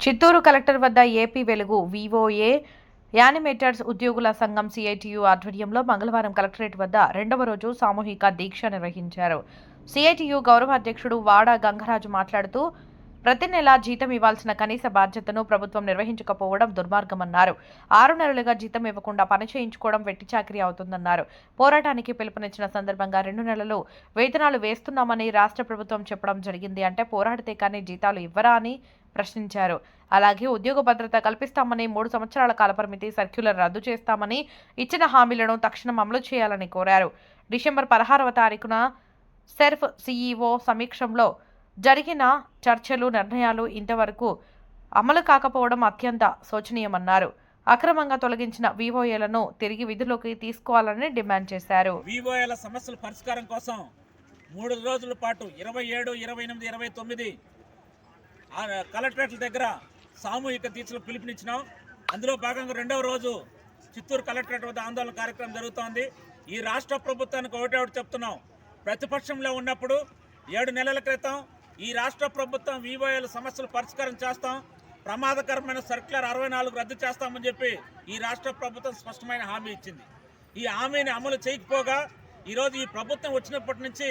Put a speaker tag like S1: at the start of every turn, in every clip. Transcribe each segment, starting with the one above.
S1: Chittoor collector వద్ద AP Velugu VOA animators ఉద్యోగుల సంఘం సిఐటియు ఆధ్వర్యంలో మంగళవారం కలెక్టరేట్ వద్ద రెండవ రోజు సామూహిక దీక్ష నిర్వహించారు. సిఐటియు గౌరవ అధ్యక్షుడు వాడా గంగరాజు మాట్లాడుతూ ప్రతి నెలా జీతం ఇవ్వాల్సిన కనీస బాధ్యతను ప్రభుత్వం నిర్వహించకపోవడం దుర్మార్గమన్నారు. ఆరు నెలలుగా జీతం ఇవ్వకుండా పని చేయించుకోవడం వెట్టి చాకరీ అవుతుందన్నారు. పోరాటానికి పిలుపునిచ్చిన సందర్భంగా రెండు నెలలు వేతనాలు వేస్తున్నామని రాష్ట్ర ప్రభుత్వం చెప్పడం జరిగింది అంటే పోరాడితే కానీ జీతాలు ఇవ్వరా అని ప్రశ్నించారు. అలాగే ఉద్యోగ భద్రత కల్పిస్తామని మూడు సంవత్సరాల కాలపరిమితి సర్క్యులర్ రద్దు చేస్తామని ఇచ్చిన హామీలను తక్షణం అమలు చేయాలని కోరారు. డిసెంబర్ పదహారవ తారీఖున సెర్ఫ్ సీఈఓ సమీక్షంలో జరిగిన చర్చలు నిర్ణయాలు ఇంతవరకు అమలు కాకపోవడం అత్యంత శోచనీయమన్నారు. అక్రమంగా తొలగించిన వివోఏలను తిరిగి విధుల్లోకి తీసుకోవాలని డిమాండ్ చేశారు.
S2: వివోఏల సమస్యల పరిష్కారం కోసం మూడు రోజుల పాటు ఇరవై ఏడు ఇరవై ఎనిమిది ఇరవై తొమ్మిది ఆ కలెక్టరేట్ల దగ్గర సామూహిక దీక్షలు పిలుపునిచ్చినాం. అందులో భాగంగా రెండవ రోజు చిత్తూరు కలెక్టరేట్ వద్ద ఆందోళన కార్యక్రమం జరుగుతోంది. ఈ రాష్ట్ర ప్రభుత్వానికి ఒకటే ఒకటి చెప్తున్నాం. ప్రతిపక్షంలో ఉన్నప్పుడు ఏడు నెలల క్రితం ఈ రాష్ట్ర ప్రభుత్వం వివోఏల సమస్యలు పరిష్కారం చేస్తాం. ప్రమాదకరమైన సర్క్యులర్ అరవై నాలుగు రద్దు చేస్తామని చెప్పి ఈ రాష్ట్ర ప్రభుత్వం స్పష్టమైన హామీ ఇచ్చింది. ఈ హామీని అమలు చేయకపోగా ఈరోజు ఈ ప్రభుత్వం వచ్చినప్పటి నుంచి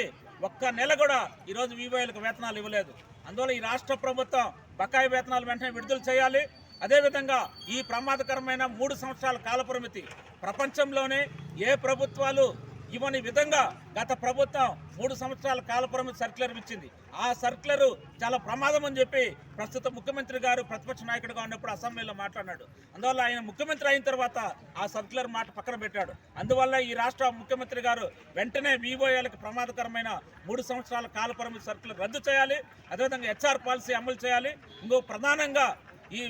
S2: ఒక్క నెల కూడా ఈరోజు వివోఏలకు వేతనాలు ఇవ్వలేదు. అందువల్ల ఈ రాష్ట్ర ప్రభుత్వం బకాయి వేతనాలు వెంటనే విడుదల చేయాలి. అదేవిధంగా ఈ ప్రమాదకరమైన మూడు సంవత్సరాల కాలపరిమితి ప్రపంచంలోనే ఏ ప్రభుత్వాలు ఇవ్వని విధంగా గత ప్రభుత్వం మూడు సంవత్సరాల కాలపరిమితి సర్క్యులర్ ఇచ్చింది. ఆ సర్క్యులర్ చాలా ప్రమాదం అని చెప్పి ప్రస్తుత ముఖ్యమంత్రి గారు ప్రతిపక్ష నాయకుడిగా ఉన్నప్పుడు అసెంబ్లీలో మాట్లాడినాడు. అందువల్ల ఆయన ముఖ్యమంత్రి అయిన తర్వాత ఆ సర్క్యులర్ మాట పక్కన పెట్టాడు. అందువల్ల ఈ రాష్ట్ర ముఖ్యమంత్రి గారు వెంటనే వివోఏలకు ప్రమాదకరమైన మూడు సంవత్సరాల కాలపరిమితి సర్క్యులర్ రద్దు చేయాలి. అదేవిధంగా హెచ్ఆర్ పాలసీ అమలు చేయాలి. ఇంకో ప్రధానంగా ఈ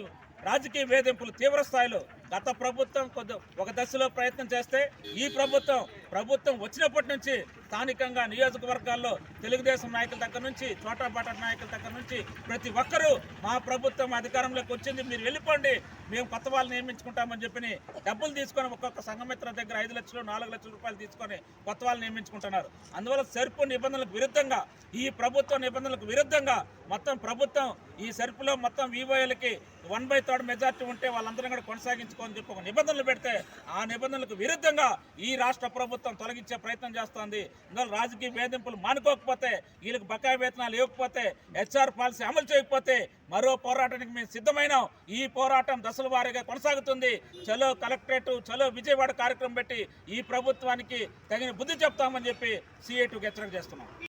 S2: రాజకీయ వేధింపులు తీవ్ర స్థాయిలో గత ప్రభుత్వం కొద్ది ఒక దశలో ప్రయత్నం చేస్తే ఈ ప్రభుత్వం ప్రభుత్వం వచ్చినప్పటి నుంచి స్థానికంగా నియోజకవర్గాల్లో తెలుగుదేశం నాయకుల దగ్గర నుంచి చోటాపాట నాయకుల దగ్గర నుంచి ప్రతి ఒక్కరూ మా ప్రభుత్వం అధికారంలోకి వచ్చింది. మీరు వెళ్ళిపోండి. మేము కొత్త వాళ్ళు నియమించుకుంటామని చెప్పి డబ్బులు తీసుకొని ఒక్కొక్క సంఘమిత్ర దగ్గర ఐదు లక్షలు నాలుగు లక్షల రూపాయలు తీసుకొని కొత్త వాళ్ళు నియమించుకుంటున్నారు. అందువల్ల సెర్పు నిబంధనలకు విరుద్ధంగా ఈ ప్రభుత్వ నిబంధనలకు విరుద్ధంగా మొత్తం ప్రభుత్వం ఈ సరుపులో మొత్తం వివోఏలకి వన్ బై థర్డ్ మెజార్టీ ఉంటే వాళ్ళందరం కూడా కొనసాగించుకోని చెప్పి ఒక నిబంధనలు పెడితే ఆ నిబంధనలకు విరుద్ధంగా ఈ రాష్ట్ర ప్రభుత్వం తొలగించే ప్రయత్నం చేస్తోంది. ఇందులో రాజకీయ వేధింపులు మానుకోకపోతే వీళ్ళకి బకాయి వేతనాలు ఇవ్వకపోతే హెచ్ఆర్ పాలసీ అమలు చేయకపోతే మరో పోరాటానికి మేము సిద్ధమైనాం. ఈ పోరాటం దశల వారీగా కొనసాగుతుంది. చలో కలెక్టరేట్ చలో విజయవాడ కార్యక్రమం పెట్టి ఈ ప్రభుత్వానికి తగిన బుద్ధి చెప్తామని చెప్పి సిఐటికి హెచ్చరిక చేస్తున్నాం.